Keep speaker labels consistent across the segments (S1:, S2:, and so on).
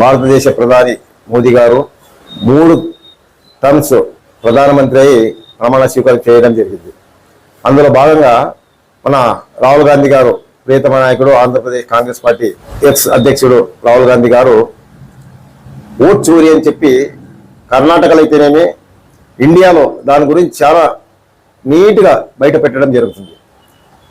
S1: భారతదేశ ప్రధాని మోదీ గారు మూడు టర్మ్స్ ప్రధానమంత్రి అయి ప్రమాణ స్వీకారం చేయడం జరిగింది. అందులో భాగంగా మన రాహుల్ గాంధీ గారు ప్రియతమ నాయకుడు ఆంధ్రప్రదేశ్ కాంగ్రెస్ పార్టీ ఎక్స్ అధ్యక్షుడు రాహుల్ గాంధీ గారు ఓట్ చోరీ అని చెప్పి కర్ణాటకలో అయితేనేమి ఇండియాలో దాని గురించి చాలా నీట్గా బయట పెట్టడం జరుగుతుంది.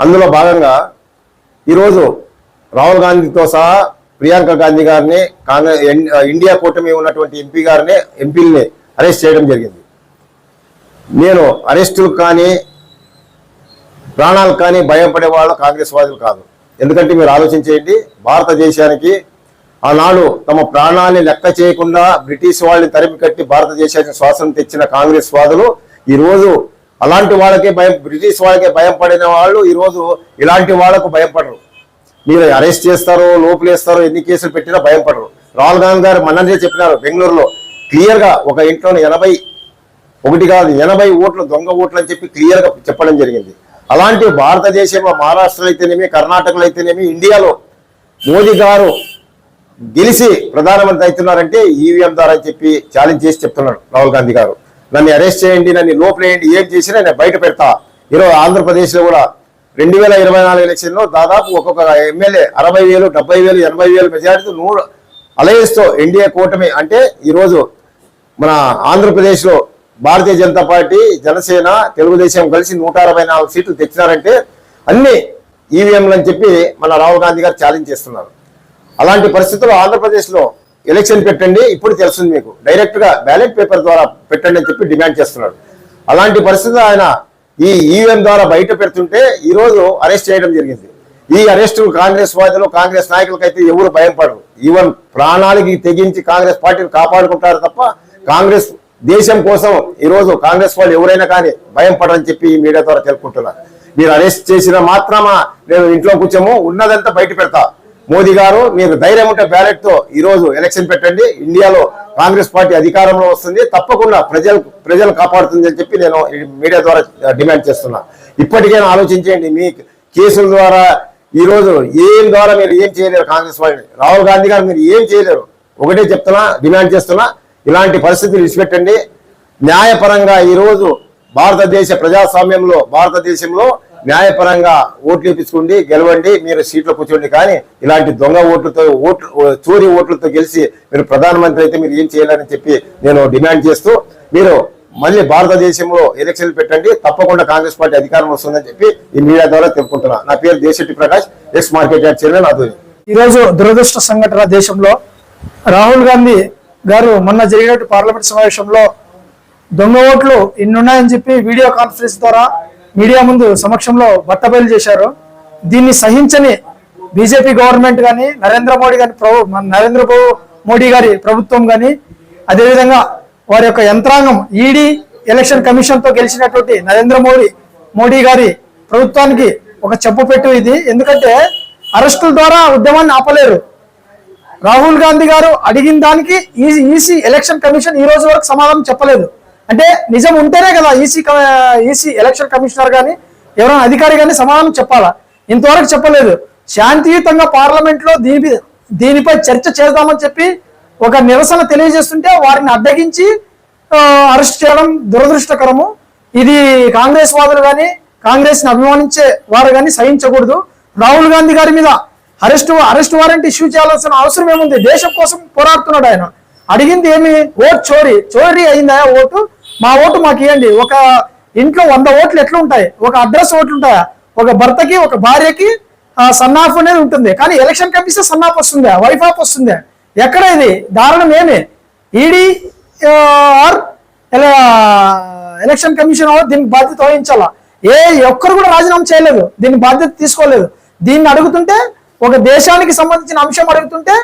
S1: అందులో భాగంగా ఈరోజు రాహుల్ గాంధీతో సహా ప్రియాంక గాంధీ గారిని కాంగ్రెస్ ఇండియా కూటమి ఉన్నటువంటి ఎంపీ గారిని ఎంపీల్ని అరెస్ట్ చేయడం జరిగింది. నేను అరెస్టులు కానీ ప్రాణాలు కానీ భయపడే వాళ్ళు కాంగ్రెస్ వాదులు కాదు. ఎందుకంటే మీరు ఆలోచించేయండి భారతదేశానికి ఆనాడు తమ ప్రాణాన్ని లెక్క చేయకుండా బ్రిటిష్ వాళ్ళని తరిమి కట్టి భారతదేశానికి స్వాతంత్రం తెచ్చిన కాంగ్రెస్ వాదులు ఈరోజు అలాంటి వాళ్ళకే భయం బ్రిటిష్ వాళ్ళకే భయం పడిన వాళ్ళు ఈ రోజు ఇలాంటి వాళ్ళకు భయపడరు. మీరు అరెస్ట్ చేస్తారో లోపలేస్తారో ఎన్ని కేసులు పెట్టినా భయపడరు. రాహుల్ గాంధీ గారు మొన్ననే చెప్పినారు బెంగళూరులో క్లియర్గా ఒక ఇంట్లో ఎనభై ఒకటి కాదు ఎనభై ఓట్లు దొంగ ఓట్లు అని చెప్పి క్లియర్గా చెప్పడం జరిగింది. అలాంటి భారతదేశంలో మహారాష్ట్రలో అయితేనేమి కర్ణాటకలో అయితేనేమి ఇండియాలో మోదీ గారు గెలిచి ప్రధానమంత్రి అవుతున్నారంటే ఈవీఎం ద్వారా అని చెప్పి ఛాలెంజ్ చేసి చెప్తున్నాడు రాహుల్ గాంధీ గారు. నన్ను అరెస్ట్ చేయండి నన్ను లోపలేయండి ఏం చేసినా నేను బయట పెడతా. ఈరోజు ఆంధ్రప్రదేశ్లో కూడా రెండు వేల ఇరవై నాలుగు ఎలక్షన్లో దాదాపు ఒక్కొక్క ఎమ్మెల్యే అరవై వేలు డెబ్బై వేలు ఎనభై వేలు మెజారిటీ నూరు అలయన్స్తో ఎన్డీఏ కూటమి అంటే ఈరోజు మన ఆంధ్రప్రదేశ్లో భారతీయ జనతా పార్టీ జనసేన తెలుగుదేశం కలిసి నూట అరవై నాలుగు సీట్లు తెచ్చినారంటే అన్ని ఈవీఎంలు అని చెప్పి మన రాహుల్ గాంధీ గారు ఛాలెంజ్ చేస్తున్నారు. అలాంటి పరిస్థితుల్లో ఆంధ్రప్రదేశ్లో ఎలక్షన్ పెట్టండి ఇప్పుడు తెలుస్తుంది మీకు. డైరెక్ట్గా బ్యాలెట్ పేపర్ ద్వారా పెట్టండి అని చెప్పి డిమాండ్ చేస్తున్నాడు అలాంటి పరిస్థితుల్లో ఆయన ఈ ఈవీఎం ద్వారా బయట పెడుతుంటే ఈ రోజు అరెస్ట్ చేయడం జరిగింది. ఈ అరెస్ట్ కాంగ్రెస్ వాదులు కాంగ్రెస్ నాయకులకైతే ఎవరు భయపడరు ఈవెన్ ప్రాణాలకి తెగించి కాంగ్రెస్ పార్టీని కాపాడుకుంటారు తప్ప కాంగ్రెస్ దేశం కోసం ఈరోజు కాంగ్రెస్ వాళ్ళు ఎవరైనా కానీ భయం పడరని చెప్పి ఈ మీడియా ద్వారా తెలుపుకుంటున్నారు. మీరు అరెస్ట్ చేసిన మాత్రమా? నేను ఇంట్లో కూర్చోము ఉన్నదంతా బయట పెడతా. మోదీ గారు మీరు ధైర్యం ఉంటే బ్యాలెట్తో ఈ రోజు ఎలక్షన్ పెట్టండి. ఇండియాలో కాంగ్రెస్ పార్టీ అధికారంలో వస్తుంది. తప్పకుండా ప్రజలు ప్రజలు కాపాడుతుంది అని చెప్పి నేను మీడియా ద్వారా డిమాండ్ చేస్తున్నా. ఇప్పటికైనా ఆలోచించండి మీ కేసుల ద్వారా ఈ రోజు ఏం ద్వారా మీరు ఏం చేయలేరు కాంగ్రెస్ పార్టీ రాహుల్ గాంధీ గారు మీరు ఏం చేయలేరు. ఒకటే చెప్తున్నా డిమాండ్ చేస్తున్నా ఇలాంటి పరిస్థితులు విడిచిపెట్టండి న్యాయపరంగా ఈరోజు భారతదేశ ప్రజాస్వామ్యంలో భారతదేశంలో న్యాయపరంగా ఓట్లు ఇప్పించుకోండి గెలవండి మీరు సీట్లో కూర్చోండి. కానీ ఇలాంటి దొంగ ఓట్లతో ఓట్లు చోరీ ఓట్లతో గెలిచి మీరు ప్రధానమంత్రి అయితే మీరు ఏం చేయాలని చెప్పి నేను డిమాండ్ చేస్తూ మీరు మళ్ళీ భారతదేశంలో ఎలక్షన్లు పెట్టండి తప్పకుండా కాంగ్రెస్ పార్టీ అధికారం వస్తుందని చెప్పి ఈ మీడియా ద్వారా తెలుపుకుంటున్నా. నా పేరు Deshetti Prakash ex market yard chairman ఆధ్వర్యం.
S2: ఈరోజు దురదృష్ట సంఘటన దేశంలో. రాహుల్ గాంధీ గారు మొన్న జరిగినట్టు పార్లమెంట్ సమావేశంలో దొంగ ఓట్లు ఇన్నున్నాయని చెప్పి వీడియో కాన్ఫరెన్స్ ద్వారా మీడియా ముందు సమక్షంలో బట్టబయలు చేశారు. దీన్ని సహించని బీజేపీ గవర్నమెంట్ కానీ నరేంద్ర మోడీ గారి ప్రభు నరేంద్ర మోడీ గారి ప్రభుత్వం కానీ అదేవిధంగా వారి యొక్క యంత్రాంగం ఈడీ ఎలక్షన్ కమిషన్తో గెలిచినటువంటి నరేంద్ర మోడీ మోడీ గారి ప్రభుత్వానికి ఒక చెప్పు పెట్టు ఇది. ఎందుకంటే అరెస్టుల ద్వారా ఉద్యమాన్ని ఆపలేరు. రాహుల్ గాంధీ గారు అడిగిన దానికి ఈసీ ఎలక్షన్ కమిషన్ ఈ రోజు వరకు సమాధానం చెప్పలేదు. అంటే నిజం ఉంటేనే కదా ఈసీ ఈసీ ఎలక్షన్ కమిషనర్ కానీ ఎవరైనా అధికారి కానీ సమాధానం చెప్పాలా? ఇంతవరకు చెప్పలేదు. శాంతియుతంగా పార్లమెంట్లో దీని దీనిపై చర్చ చేద్దామని చెప్పి ఒక నిరసన తెలియజేస్తుంటే వారిని అడ్డగించి అరెస్ట్ చేయడం దురదృష్టకరము. ఇది కాంగ్రెస్ వాదులు కానీ కాంగ్రెస్ని అభిమానించే వారు కానీ సహించకూడదు. రాహుల్ గాంధీ గారి మీద అరెస్ట్ అరెస్ట్ వారెంట్ ఇష్యూ చేయాల్సిన అవసరం ఏముంది? దేశం కోసం పోరాడుతున్నాడు ఆయన. అడిగింది ఏమి? ఓటు చోరీ. చోరీ అయిందా ఓటు? మా ఓటు మాకు ఇవ్వండి ఒక ఇంట్లో వంద ఓట్లు ఎట్లా ఉంటాయి ఒక అడ్రస్ ఓట్లు ఉంటాయా ఒక భర్తకి ఒక భార్యకి సన్నాఫ్ అనేది ఉంటుంది. కానీ ఎలక్షన్ కమిషన్ సన్నాఫ్ వస్తుందా? వైఫ్ ఆఫ్ వస్తుందా? ఎక్కడ ఇది? దారుణం ఏమి? ఈడీ ఆర్ ఎలక్షన్ కమిషన్ దీనికి బాధ్యత వహించాలా? ఏ ఒక్కరు కూడా రాజీనామా చేయలేదు. దీని బాధ్యత తీసుకోలేదు. దీన్ని అడుగుతుంటే ఒక దేశానికి సంబంధించిన అంశం అడుగుతుంటే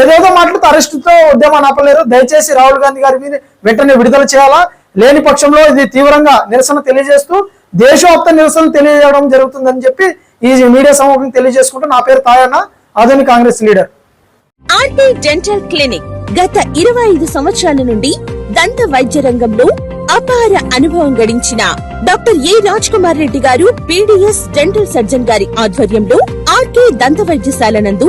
S2: ఏదేదో మాట్లాడుతూ అరెస్టుతో ఉద్యమాన్ని ఆపలేరు. దయచేసి రాహుల్ గాంధీ గారి మీద వెంటనే విడుదల చేయాలా? లేని పక్షంలో ఇది తీవ్రంగా నిరసన తెలియజేస్తూ దేశవ్యాప్త నిరసన తెలియజేయడం జరుగుతుందని చెప్పి ఈ మీడియా సమూహం తెలియజేసుకుంటూ నా పేరు తాయన్న ఆధునిక Congress leader.
S3: RT dental clinic గత ఇరవై ఐదు సంవత్సరాల నుండి దంత వైద్య రంగంలో అపార అనుభవం గడించిన డాక్టర్ ఏ రాజ్ కుమార్ రెడ్డి గారు పీడిఎస్ డెంటల్ సర్జన్ గారి ఆధ్వర్యంలో ఆర్కే దంత వైద్యశాల నందు